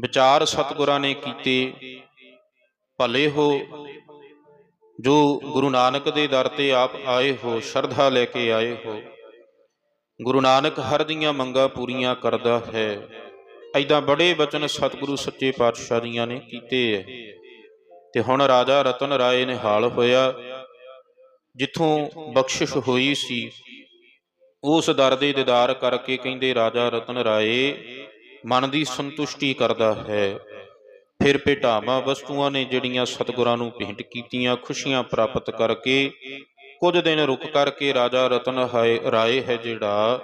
ਵਿਚਾਰ ਸਤਿਗੁਰਾਂ ਨੇ ਕੀਤੇ, ਭਲੇ ਹੋ, ਜੋ ਗੁਰੂ ਨਾਨਕ ਦੇ ਦਰ ਤੇ ਆਪ ਆਏ ਹੋ, ਸ਼ਰਧਾ ਲੈ ਕੇ ਆਏ ਹੋ। ਗੁਰੂ ਨਾਨਕ ਹਰ ਦੀਆਂ ਮੰਗਾਂ ਪੂਰੀਆਂ ਕਰਦਾ ਹੈ। ਐਦਾਂ ਬੜੇ ਬਚਨ ਸਤਿਗੁਰੂ ਸੱਚੇ ਪਾਤਸ਼ਾਹ ਜੀਆਂ ਨੇ ਕੀਤੇ ਐ ਤੇ ਹੁਣ ਰਾਜਾ ਰਤਨ ਰਾਏ ਨਿਹਾਲ ਹੋਇਆ, ਜਿੱਥੋਂ ਬਖਸ਼ਿਸ਼ ਹੋਈ ਸੀ। ਉਸ ਦਰ ਦੇ ਦੀਦਾਰ ਕਰਕੇ ਕਹਿੰਦੇ, ਰਾਜਾ ਰਤਨ ਰਾਏ, ਮਨ ਦੀ ਸੰਤੁਸ਼ਟੀ ਕਰਦਾ ਹੈ। ਫਿਰ ਭੇਟਾਵਾਂ ਵਸਤੂਆਂ ਨੇ ਜਿਹੜੀਆਂ ਸਤਿਗੁਰਾਂ ਨੂੰ ਭੇਂਟ ਕੀਤੀਆਂ, ਖੁਸ਼ੀਆਂ ਪ੍ਰਾਪਤ ਕਰਕੇ ਕੁਝ ਦਿਨ ਰੁਕ ਕਰਕੇ ਰਾਜਾ ਰਤਨ ਹਾਏ, ਰਾਏ ਹੈ ਜਿਹੜਾ,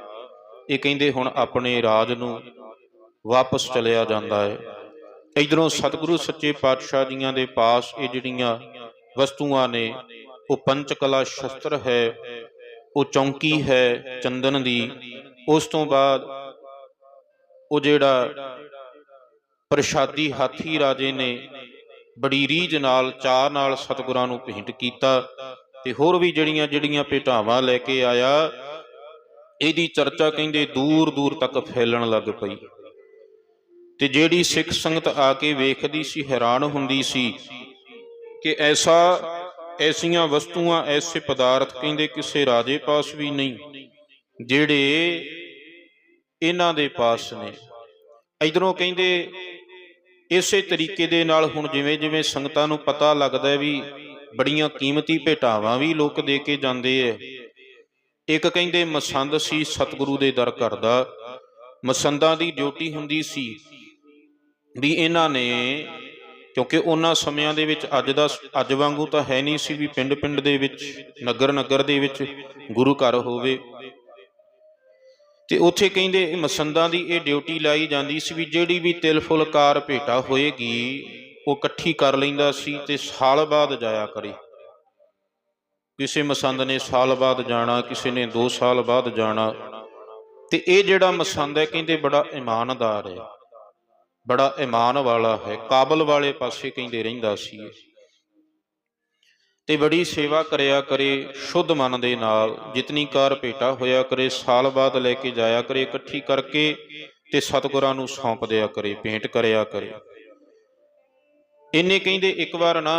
ਇਹ ਕਹਿੰਦੇ ਹੁਣ ਆਪਣੇ ਰਾਜ ਨੂੰ ਵਾਪਸ ਚਲਿਆ ਜਾਂਦਾ ਹੈ। ਇਧਰੋਂ ਸਤਿਗੁਰੂ ਸੱਚੇ ਪਾਤਸ਼ਾਹ ਜੀਆਂ ਦੇ ਪਾਸ ਇਹ ਜਿਹੜੀਆਂ ਵਸਤੂਆਂ ਨੇ, ਉਹ ਪੰਚ ਕਲਾ ਸ਼ਸਤਰ ਹੈ, ਉਹ ਚੌਂਕੀ ਹੈ ਚੰਦਨ ਦੀ, ਉਸ ਤੋਂ ਬਾਅਦ ਉਹ ਜਿਹੜਾ ਪ੍ਰਸ਼ਾਦੀ ਹਾਥੀ ਰਾਜੇ ਨੇ ਬੜੀ ਰੀਝ ਨਾਲ ਚਾਹ ਨਾਲ ਸਤਿਗੁਰਾਂ ਨੂੰ ਭੇਂਟ ਕੀਤਾ ਤੇ ਹੋਰ ਵੀ ਜਿਹੜੀਆਂ ਜਿਹੜੀਆਂ ਭੇਟਾਵਾਂ ਲੈ ਕੇ ਆਇਆ, ਇਹਦੀ ਚਰਚਾ ਕਹਿੰਦੇ ਦੂਰ ਦੂਰ ਤੱਕ ਫੈਲਣ ਲੱਗ ਪਈ। ਤੇ ਜਿਹੜੀ ਸਿੱਖ ਸੰਗਤ ਆ ਕੇ ਵੇਖਦੀ ਸੀ, ਹੈਰਾਨ ਹੁੰਦੀ ਸੀ ਕਿ ਐਸਾ, ਐਸੀਆਂ ਵਸਤੂਆਂ, ਐਸੇ ਪਦਾਰਥ ਕਹਿੰਦੇ ਕਿਸੇ ਰਾਜੇ ਪਾਸ ਵੀ ਨਹੀਂ, ਜਿਹੜੇ ਇਹਨਾਂ ਦੇ ਪਾਸ ਨੇ। ਇਧਰੋਂ ਕਹਿੰਦੇ, ਇਸੇ ਤਰੀਕੇ ਦੇ ਨਾਲ ਹੁਣ ਜਿਵੇਂ ਜਿਵੇਂ ਸੰਗਤਾਂ ਨੂੰ ਪਤਾ ਲੱਗਦਾ ਹੈ ਵੀ ਬੜੀਆਂ ਕੀਮਤੀ ਭੇਟਾਵਾਂ ਵੀ ਲੋਕ ਦੇ ਕੇ ਜਾਂਦੇ ਐ। ਇੱਕ ਕਹਿੰਦੇ, ਮਸੰਦ ਸੀ, ਸਤਿਗੁਰੂ ਦੇ ਦਰ ਕਰਦਾ। ਮਸੰਦਾਂ ਦੀ ਡਿਊਟੀ ਹੁੰਦੀ ਸੀ। ਵੀ ਇਹਨਾਂ ਨੇ, ਕਿਉਂਕਿ ਉਹਨਾਂ ਸਮਿਆਂ ਦੇ ਵਿੱਚ ਅੱਜ ਦਾ ਅੱਜ ਵਾਂਗੂ ਤਾਂ ਹੈ ਨਹੀਂ ਸੀ ਵੀ ਪਿੰਡ ਪਿੰਡ ਦੇ ਵਿੱਚ ਨਗਰ ਨਗਰ ਦੇ ਵਿੱਚ ਗੁਰੂ ਘਰ ਹੋਵੇ। ਤੇ ਉੱਥੇ ਕਹਿੰਦੇ ਮਸੰਦਾਂ ਦੀ ਇਹ ਡਿਊਟੀ ਲਾਈ ਜਾਂਦੀ ਸੀ ਵੀ ਜਿਹੜੀ ਵੀ ਤਿਲ ਫੁਲਕਾਰ ਭੇਟਾ ਹੋਏਗੀ, ਉਹ ਇਕੱਠੀ ਕਰ ਲੈਂਦਾ ਸੀ ਤੇ ਸਾਲ ਬਾਅਦ ਜਾਇਆ ਕਰੇ। ਕਿਸੇ ਮਸੰਦ ਨੇ ਸਾਲ ਬਾਅਦ ਜਾਣਾ, ਕਿਸੇ ਨੇ 2 ਸਾਲ ਬਾਅਦ ਜਾਣਾ। ਤੇ ਇਹ ਜਿਹੜਾ ਮਸੰਦ ਹੈ, ਕਹਿੰਦੇ ਬੜਾ ਇਮਾਨਦਾਰ ਹੈ। ਬੜਾ ਇਮਾਨ ਵਾਲਾ ਹੈ, ਕਾਬਲ ਵਾਲੇ ਪਾਸੇ ਕਹਿੰਦੇ ਰਹਿੰਦਾ ਸੀ ਤੇ ਬੜੀ ਸੇਵਾ ਕਰਿਆ ਕਰੇ, ਸ਼ੁੱਧ ਮਨ ਦੇ ਨਾਲ, ਜਿਤਨੀ ਕਾਰ ਭੇਟਾ ਹੋਇਆ ਕਰੇ, ਸਾਲ ਬਾਅਦ ਲੈ ਕੇ ਜਾਇਆ ਕਰੇ, ਇਕੱਠੀ ਕਰਕੇ ਤੇ ਸਤਿਗੁਰਾਂ ਨੂੰ ਸੌਂਪ ਦਿਆ ਕਰੇ, ਭੇਂਟ ਕਰਿਆ ਕਰੇ। ਇੰਨੇ ਕਹਿੰਦੇ ਇੱਕ ਵਾਰ ਨਾ,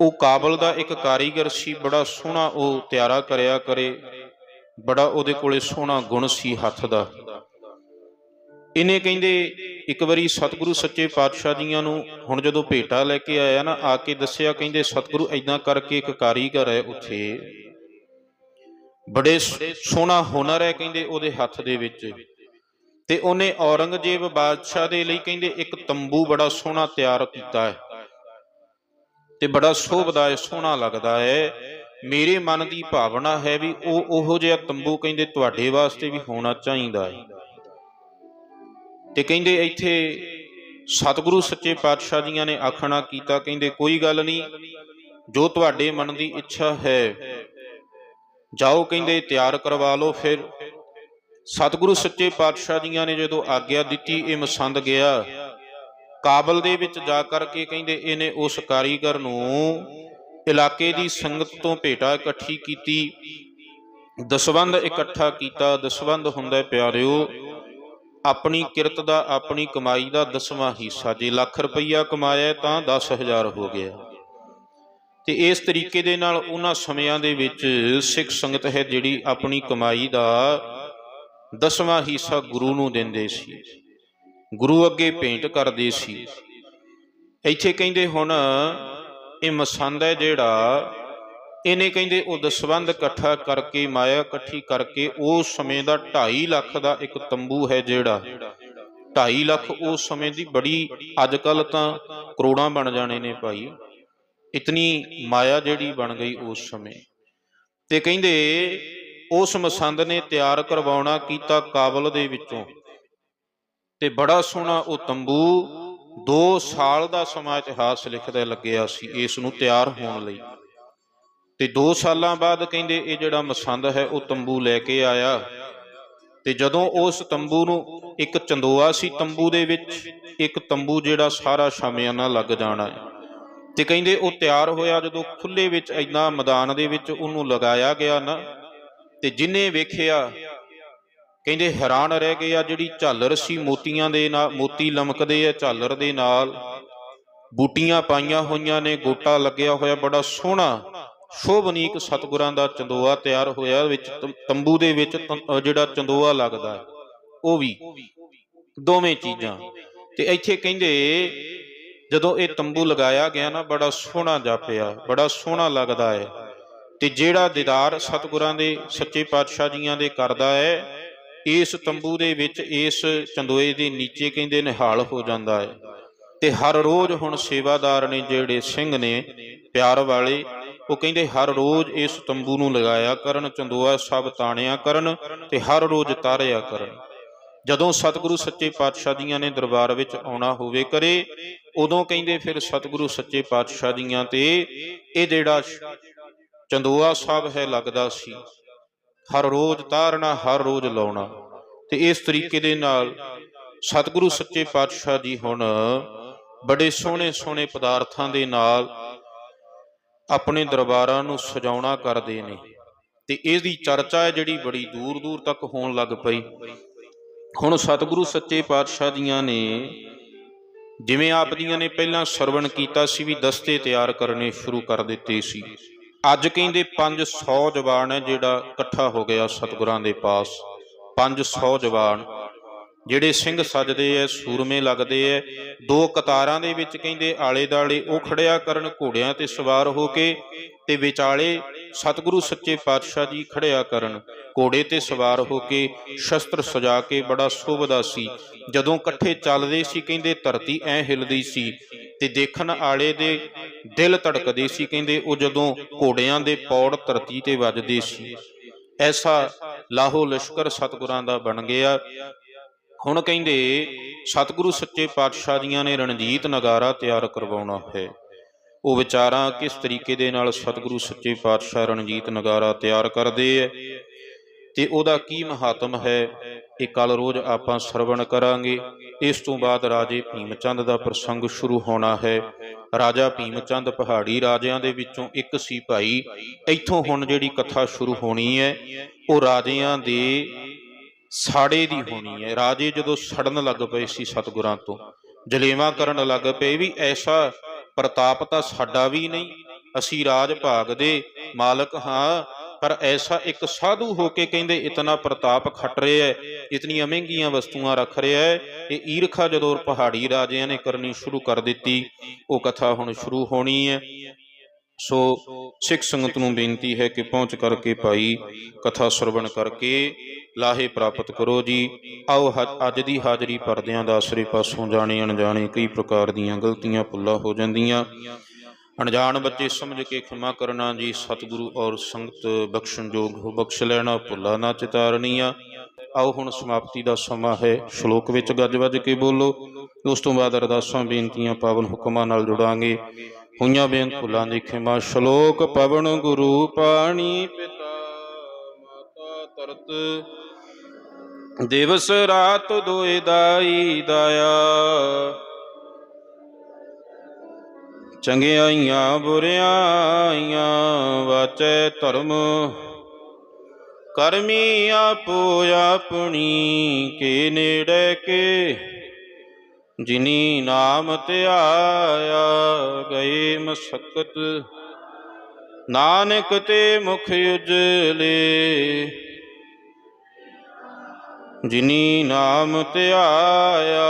ਉਹ ਕਾਬਲ ਦਾ ਇੱਕ ਕਾਰੀਗਰ ਸੀ, ਬੜਾ ਸੋਹਣਾ ਉਹ ਤਿਆਰਾ ਕਰਿਆ ਕਰੇ, ਬੜਾ ਉਹਦੇ ਕੋਲੇ ਸੋਹਣਾ ਗੁਣ ਸੀ ਹੱਥ ਦਾ। ਇਹਨੇ ਕਹਿੰਦੇ, ਇੱਕ ਵਾਰੀ ਸਤਿਗੁਰੂ ਸੱਚੇ ਪਾਤਸ਼ਾਹ ਜੀਆਂ ਨੂੰ ਹੁਣ ਜਦੋਂ ਭੇਟਾ ਲੈ ਕੇ ਆਇਆ ਨਾ, ਆ ਕੇ ਦੱਸਿਆ, ਕਹਿੰਦੇ, ਸਤਿਗੁਰੂ ਐਦਾਂ ਕਰਕੇ ਇੱਕ ਕਾਰੀਗਰ ਹੈ ਉੱਥੇ। ਬੜੇ ਸੋਹਣਾ ਹੁਨਰ ਹੈ, ਕਹਿੰਦੇ, ਉਹਦੇ ਹੱਥ ਦੇ ਵਿੱਚ। ਤੇ ਉਹਨੇ ਔਰੰਗਜ਼ੇਬ ਬਾਦਸ਼ਾਹ ਦੇ ਲਈ, ਕਹਿੰਦੇ, ਇੱਕ ਤੰਬੂ ਬੜਾ ਸੋਹਣਾ ਤਿਆਰ ਕੀਤਾ ਹੈ। ਤੇ ਬੜਾ ਸ਼ੋਭਦਾ ਹੈ ਸੋਹਣਾ ਲੱਗਦਾ ਹੈ। ਮੇਰੇ ਮਨ ਦੀ ਭਾਵਨਾ ਹੈ ਵੀ ਉਹ ਉਹੋ ਜਿਹਾ ਤੰਬੂ, ਕਹਿੰਦੇ, ਤੁਹਾਡੇ ਵਾਸਤੇ ਵੀ ਹੋਣਾ ਚਾਹੀਦਾ ਹੈ। ਤੇ ਕਹਿੰਦੇ ਇੱਥੇ ਸਤਿਗੁਰੂ ਸੱਚੇ ਪਾਤਸ਼ਾਹ ਜੀਆਂ ਨੇ ਆਖਣਾ ਕੀਤਾ, ਕਹਿੰਦੇ, ਕੋਈ ਗੱਲ ਨਹੀਂ, ਜੋ ਤੁਹਾਡੇ ਮਨ ਦੀ ਇੱਛਾ ਹੈ, ਜਾਓ ਕਹਿੰਦੇ, ਤਿਆਰ ਕਰਵਾ ਲਓ। ਫਿਰ ਸਤਿਗੁਰੂ ਸੱਚੇ ਪਾਤਸ਼ਾਹ ਜੀਆਂ ਨੇ ਜਦੋਂ ਆਗਿਆ ਦਿੱਤੀ, ਇਹ ਮਸੰਦ ਗਿਆ। ਕਾਬਲ ਦੇ ਵਿੱਚ ਜਾ ਕਰਕੇ ਕਹਿੰਦੇ, ਇਹਨੇ ਉਸ ਕਾਰੀਗਰ ਨੂੰ ਇਲਾਕੇ ਦੀ ਸੰਗਤ ਤੋਂ ਭੇਟਾ ਇਕੱਠੀ ਕੀਤੀ। ਦਸਵੰਦ ਇਕੱਠਾ ਕੀਤਾ। ਦਸਵੰਦ ਹੁੰਦਾ ਪਿਆਰਿਓ ਆਪਣੀ ਕਿਰਤ ਦਾ, ਆਪਣੀ ਕਮਾਈ ਦਾ ਦਸਵਾਂ ਹਿੱਸਾ ਜੇ ਲੱਖ ਰੁਪਈਆ ਕਮਾਇਆ ਤਾਂ 10000 ਹੋ ਗਿਆ। ਤੇ ਇਸ ਤਰੀਕੇ ਦੇ ਨਾਲ ਉਹਨਾਂ ਸਮਿਆਂ ਦੇ ਵਿੱਚ ਸਿੱਖ ਸੰਗਤ ਹੈ ਜਿਹੜੀ ਆਪਣੀ ਕਮਾਈ ਦਾ ਦਸਵਾਂ ਹਿੱਸਾ ਗੁਰੂ ਨੂੰ ਦਿੰਦੇ ਸੀ। ਗੁਰੂ ਅੱਗੇ ਭੇਂਟ ਕਰਦੇ ਸੀ। ਇੱਥੇ ਕਹਿੰਦੇ ਹੁਣ, ਇਹ ਮਸੰਦ ਹੈ ਜਿਹੜਾ ਇਹਨੇ ਕਹਿੰਦੇ ਉਹ ਦਸਵੰਦ ਇਕੱਠਾ ਕਰਕੇ, ਮਾਇਆ ਇਕੱਠੀ ਕਰਕੇ ਉਸ ਸਮੇਂ ਦਾ 2.5 ਲੱਖ ਦਾ ਇੱਕ ਤੰਬੂ ਹੈ ਜਿਹੜਾ। 2.5 ਲੱਖ ਉਸ ਸਮੇਂ ਦੀ ਬੜੀ ਅੱਜ ਕੱਲ ਤਾਂ ਕਰੋੜਾਂ ਬਣ ਜਾਣੇ ਨੇ ਭਾਈ। ਇਤਨੀ ਮਾਇਆ ਜਿਹੜੀ ਬਣ ਗਈ ਉਸ ਸਮੇਂ। ਤੇ ਕਹਿੰਦੇ ਉਸ ਮਸੰਦ ਨੇ ਤਿਆਰ ਕਰਵਾਉਣਾ ਕੀਤਾ ਕਾਬਲ ਦੇ ਵਿੱਚੋਂ। ਤੇ ਬੜਾ ਸੋਹਣਾ ਉਹ ਤੰਬੂ 2 ਸਾਲ ਦਾ ਸਮਾਂ ਇਤਿਹਾਸ ਲਿਖਦਾ ਲੱਗਿਆ ਸੀ ਇਸ ਨੂੰ ਤਿਆਰ ਹੋਣ ਲਈ। ਤੇ 2 ਸਾਲਾਂ ਬਾਅਦ ਕਹਿੰਦੇ ਇਹ ਜਿਹੜਾ ਮਸੰਦ ਹੈ ਉਹ ਤੰਬੂ ਲੈ ਕੇ ਆਇਆ। ਤੇ ਜਦੋਂ ਉਸ ਤੰਬੂ ਨੂੰ ਇੱਕ ਚੰਦੋਆ ਸੀ ਤੰਬੂ ਦੇ ਵਿੱਚ, ਇੱਕ ਤੰਬੂ ਜਿਹੜਾ ਸਾਰਾ ਸ਼ਾਮਿਆਨਾ ਲੱਗ ਜਾਣਾ ਹੈ। ਤੇ ਕਹਿੰਦੇ ਉਹ ਤਿਆਰ ਹੋਇਆ ਜਦੋਂ ਖੁੱਲੇ ਵਿੱਚ ਇੰਨਾ ਮੈਦਾਨ ਦੇ ਵਿੱਚ ਉਹਨੂੰ ਲਗਾਇਆ ਗਿਆ ਨਾ, ਤੇ ਜਿਨੇ ਵੇਖਿਆ, ਕਹਿੰਦੇ ਹੈਰਾਨ ਰਹਿ ਗਏ ਆ ਜਿਹੜੀ ਝਾਲਰ ਸੀ ਮੋਤੀਆਂ ਦੇ ਨਾਲ, ਮੋਤੀ ਲਮਕਦੇ ਆ ਝਾਲਰ ਦੇ ਨਾਲ। ਬੂਟੀਆਂ ਪਾਈਆਂ ਹੋਈਆਂ ਨੇ, ਗੋਟਾ ਲੱਗਿਆ ਹੋਇਆ ਬੜਾ ਸੋਹਣਾ। ਸ਼ੋਭਨੀਕ ਸਤਿਗੁਰਾਂ ਦਾ ਚੰਦੋਆ ਤਿਆਰ ਹੋਇਆ ਵਿੱਚ ਤੰਬੂ ਦੇ ਵਿੱਚ ਜਿਹੜਾ ਚੰਦੋਆ ਲੱਗਦਾ ਹੈ, ਉਹ ਵੀ। ਦੋਵੇਂ ਚੀਜ਼ਾਂ। ਤੇ ਇੱਥੇ ਕਹਿੰਦੇ ਜਦੋਂ ਇਹ ਤੰਬੂ ਲਗਾਇਆ ਗਿਆ ਨਾ ਬੜਾ ਸੋਹਣਾ ਜਾਪਿਆ ਬੜਾ ਸੋਹਣਾ ਲੱਗਦਾ ਹੈ। ਤੇ ਜਿਹੜਾ ਦੀਦਾਰ ਸਤਿਗੁਰਾਂ ਦੇ ਸੱਚੇ ਪਾਤਸ਼ਾਹ ਜੀਆਂ ਦੇ ਕਰਦਾ ਹੈ ਇਸ ਤੰਬੂ ਦੇ ਵਿੱਚ ਇਸ ਚੰਦੋਏ ਦੇ ਨੀਚੇ ਕਹਿੰਦੇ ਨਿਹਾਲ ਹੋ ਜਾਂਦਾ ਹੈ। ਤੇ ਹਰ ਰੋਜ਼ ਹੁਣ ਸੇਵਾਦਾਰ ਨੇ ਜਿਹੜੇ ਸਿੰਘ ਨੇ ਪਿਆਰ ਵਾਲੇ ਉਹ ਕਹਿੰਦੇ, ਹਰ ਰੋਜ਼ ਇਸ ਤੰਬੂ ਨੂੰ ਲਗਾਇਆ ਕਰਨ, ਚੰਦੋਆ ਸਭ ਤਾਣਿਆ ਕਰਨ ਤੇ ਹਰ ਰੋਜ਼ ਤਾਰਿਆ ਕਰਨ। ਜਦੋਂ ਸਤਿਗੁਰੂ ਸੱਚੇ ਪਾਤਸ਼ਾਹ ਜੀਆਂ ਨੇ ਦਰਬਾਰ ਵਿੱਚ ਆਉਣਾ ਹੋਵੇ ਕਰੇ, ਉਦੋਂ ਕਹਿੰਦੇ ਫਿਰ ਸਤਿਗੁਰੂ ਸੱਚੇ ਪਾਤਸ਼ਾਹ ਜੀਆਂ ਤੇ ਇਹ ਜਿਹੜਾ ਚੰਦੋਆ ਸਾਹਿਬ ਹੈ ਲੱਗਦਾ ਸੀ। ਹਰ ਰੋਜ਼ ਤਾਰਨਾ, ਹਰ ਰੋਜ਼ ਲਾਉਣਾ। ਤੇ ਇਸ ਤਰੀਕੇ ਦੇ ਨਾਲ ਸਤਿਗੁਰੂ ਸੱਚੇ ਪਾਤਸ਼ਾਹ ਜੀ ਹੁਣ ਬੜੇ ਸੋਹਣੇ ਸੋਹਣੇ ਪਦਾਰਥਾਂ ਦੇ ਨਾਲ ਆਪਣੇ ਦਰਬਾਰਾਂ ਨੂੰ ਸਜਾਉਣਾ ਕਰਦੇ ਨੇ। ਤੇ ਇਹਦੀ ਚਰਚਾ ਹੈ ਜਿਹੜੀ ਬੜੀ ਦੂਰ ਦੂਰ ਤੱਕ ਹੋਣ ਲੱਗ ਪਈ। ਹੁਣ ਸਤਿਗੁਰੂ ਸੱਚੇ ਪਾਤਸ਼ਾਹ ਜੀਆਂ ਨੇ, ਜਿਵੇਂ ਆਪ ਜੀਆਂ ਨੇ ਪਹਿਲਾਂ ਸਰਵਣ ਕੀਤਾ ਸੀ ਵੀ ਦਸਤੇ ਤਿਆਰ ਕਰਨੇ ਸ਼ੁਰੂ ਕਰ ਦਿੱਤੇ ਸੀ। ਅੱਜ ਕਹਿੰਦੇ 500 ਜਵਾਨ ਹੈ ਜਿਹੜਾ ਇਕੱਠਾ ਹੋ ਗਿਆ ਸਤਿਗੁਰਾਂ ਦੇ ਪਾਸ। 500 ਜਵਾਨ। ਜਿਹੜੇ ਸਿੰਘ ਸਜਦੇ ਐ, ਸੂਰਮੇ ਲੱਗਦੇ ਐ, ਦੋ ਕਤਾਰਾਂ ਦੇ ਵਿੱਚ ਕਹਿੰਦੇ ਆਲੇ ਦਾਲੇ ਉਹ ਖੜਿਆ ਕਰਨ ਘੋੜਿਆਂ ਤੇ ਸਵਾਰ ਹੋ ਕੇ ਤੇ ਵਿਚਾਲੇ ਸਤਿਗੁਰੂ ਸੱਚੇ ਪਾਤਸ਼ਾਹ ਜੀ ਖੜਿਆ ਕਰਨ, ਘੋੜੇ ਤੇ ਸਵਾਰ ਹੋ ਕੇ ਸ਼ਸਤਰ ਸਜਾ ਕੇ ਬੜਾ ਸ਼ੋਭਦਾ ਸੀ। ਜਦੋਂ ਇਕੱਠੇ ਚੱਲਦੇ ਸੀ ਕਹਿੰਦੇ ਧਰਤੀ ਐ ਹਿਲਦੀ ਸੀ ਤੇ ਦੇਖਣ ਆਲੇ ਦੇ ਦਿਲ ਧੜਕਦੇ ਸੀ ਕਹਿੰਦੇ ਉਹ ਜਦੋਂ ਘੋੜਿਆਂ ਦੇ ਪੌੜ ਧਰਤੀ ਤੇ ਵੱਜਦੇ ਸੀ। ਐਸਾ ਲਾਹੋ ਲਸ਼ਕਰ ਸਤਿਗੁਰਾਂ ਦਾ ਬਣ ਗਿਆ। ਹੁਣ ਕਹਿੰਦੇ, ਸਤਿਗੁਰੂ ਸੱਚੇ ਪਾਤਸ਼ਾਹ ਜੀਆਂ ਨੇ ਰਣਜੀਤ ਨਗਾਰਾ ਤਿਆਰ ਕਰਵਾਉਣਾ ਹੈ। ਉਹ ਵਿਚਾਰਾਂ ਕਿਸ ਤਰੀਕੇ ਦੇ ਨਾਲ ਸਤਿਗੁਰੂ ਸੱਚੇ ਪਾਤਸ਼ਾਹ ਰਣਜੀਤ ਨਗਾਰਾ ਤਿਆਰ ਕਰਦੇ ਐ? ਤੇ ਉਹਦਾ ਕੀ ਮਹਾਤਮ ਹੈ? ਇਹ ਕੱਲ ਰੋਜ਼ ਆਪਾਂ ਸਰਵਣ ਕਰਾਂਗੇ। ਇਸ ਤੋਂ ਬਾਅਦ ਰਾਜੇ ਭੀਮਚੰਦ ਦਾ ਪ੍ਰਸੰਗ ਸ਼ੁਰੂ ਹੋਣਾ ਹੈ। ਰਾਜਾ ਭੀਮਚੰਦ ਪਹਾੜੀ ਰਾਜਿਆਂ ਦੇ ਵਿੱਚੋਂ ਇੱਕ ਸੀ ਭਾਈ। ਇੱਥੋਂ ਹੁਣ ਜਿਹੜੀ ਕਥਾ ਸ਼ੁਰੂ ਹੋਣੀ ਹੈ ਉਹ ਰਾਜਿਆਂ ਦੇ ਸਾੜੇ ਦੀ ਹੋਣੀ ਹੈ। ਰਾਜੇ ਜਦੋਂ ਸੜਨ ਲੱਗ ਪਏ ਸੀ ਸਤਿਗੁਰਾਂ ਤੋਂ। ਜਲੇਵਾ ਕਰਨ ਲੱਗ ਪਏ ਵੀ ਐਸਾ ਪ੍ਰਤਾਪ ਤਾਂ ਸਾਡਾ ਵੀ ਨਹੀਂ। ਅਸੀਂ ਰਾਜ ਭਾਗ ਦੇ ਮਾਲਕ ਹਾਂ। ਪਰ ਐਸਾ ਇੱਕ ਸਾਧੂ ਹੋ ਕੇ ਕਹਿੰਦੇ ਇਤਨਾ ਪ੍ਰਤਾਪ ਖੱਟ ਰਿਹਾ ਹੈ। ਇਤਨੀਆਂ ਮਹਿੰਗੀਆਂ ਵਸਤੂਆਂ ਰੱਖ ਰਿਹਾ ਹੈ। ਇਹ ਈਰਖਾ ਜਦੋਂ ਪਹਾੜੀ ਰਾਜਿਆਂ ਨੇ ਕਰਨੀ ਸ਼ੁਰੂ ਕਰ ਦਿੱਤੀ ਉਹ ਕਥਾ ਹੁਣ ਸ਼ੁਰੂ ਹੋਣੀ ਹੈ। ਸੋ ਸਿੱਖ ਸੰਗਤ ਨੂੰ ਬੇਨਤੀ ਹੈ ਕਿ ਪਹੁੰਚ ਕਰਕੇ ਭਾਈ ਕਥਾ ਸਰਵਣ ਕਰਕੇ ਲਾਹੇ ਪ੍ਰਾਪਤ ਕਰੋ ਜੀ। ਆਓ ਹ- ਅੱਜ ਦੀ ਹਾਜ਼ਰੀ ਪਰਦਿਆਂ ਦਾ ਆਸਰੇ ਪਾਸੋਂ ਜਾਣੇ ਅਣਜਾਣੇ ਕਈ ਪ੍ਰਕਾਰ ਦੀਆਂ ਗਲਤੀਆਂ ਭੁੱਲਾਂ ਹੋ ਜਾਂਦੀਆਂ। ਅਣਜਾਣ ਬੱਚੇ ਸਮਝ ਕੇ ਖਿਮਾ ਕਰਨਾ ਜੀ, ਸਤਿਗੁਰੂ ਔਰ ਸੰਗਤ ਬਖਸ਼ਣਯੋਗ ਹੋ ਬਖਸ਼ ਲੈਣਾ, ਭੁੱਲਾਂ ਨਾ ਚਿਤਾਰਨੀਆਂ। ਆਓ ਹੁਣ ਸਮਾਪਤੀ ਦਾ ਸਮਾਂ ਹੈ, ਸ਼ਲੋਕ ਵਿੱਚ ਗੱਜ ਵੱਜ ਕੇ ਬੋਲੋ। ਉਸ ਤੋਂ ਬਾਅਦ ਅਰਦਾਸਾਂ, ਬੇਨਤੀਆਂ, ਪਾਵਨ ਹੁਕਮਾਂ ਨਾਲ ਜੁੜਾਂਗੇ। ਹੋਈਆਂ ਬੇਨਤ ਭੁੱਲਾਂ ਦੀ ਖਿਮਾ, ਸ਼ਲੋਕ ਪਵਨ ਗੁਰੂ ਪਾਣੀ ਪਿਤਾ, ਮਾਤਾ ਤਰਤ। ਦਿਵਸ ਰਾਤ ਦੋਇ ਦਾਈ ਦਾਇਆ। ਚੰਗਿਆਈਆਂ ਬੁਰਿਆਈਆਂ ਵਾਚੈ ਧਰਮ। ਕਰਮੀ ਆਪੋ ਆਪਣੀ, ਕੇ ਨੇੜੇ ਕੇ। ਜਿਨੀ ਨਾਮ ਧਿਆਇਆ ਗਏ ਮਸਕਤ, ਨਾਨਕ ਤੇ ਮੁਖ ਉਜਲੇ। ਜਿਨੀ ਨਾਮ ਧਿਆਇਆ,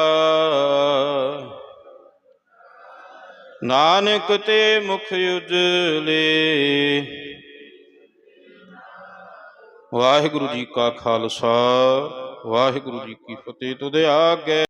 ਨਾਨਕ ਤੇ ਮੁਖ ਉਜਲੇ। ਵਾਹਿਗੁਰੂ ਜੀ ਕਾ ਖਾਲਸਾ, ਵਾਹਿਗੁਰੂ ਜੀ ਕੀ ਫਤਿਹ। ਤੁਧ ਆਗੇ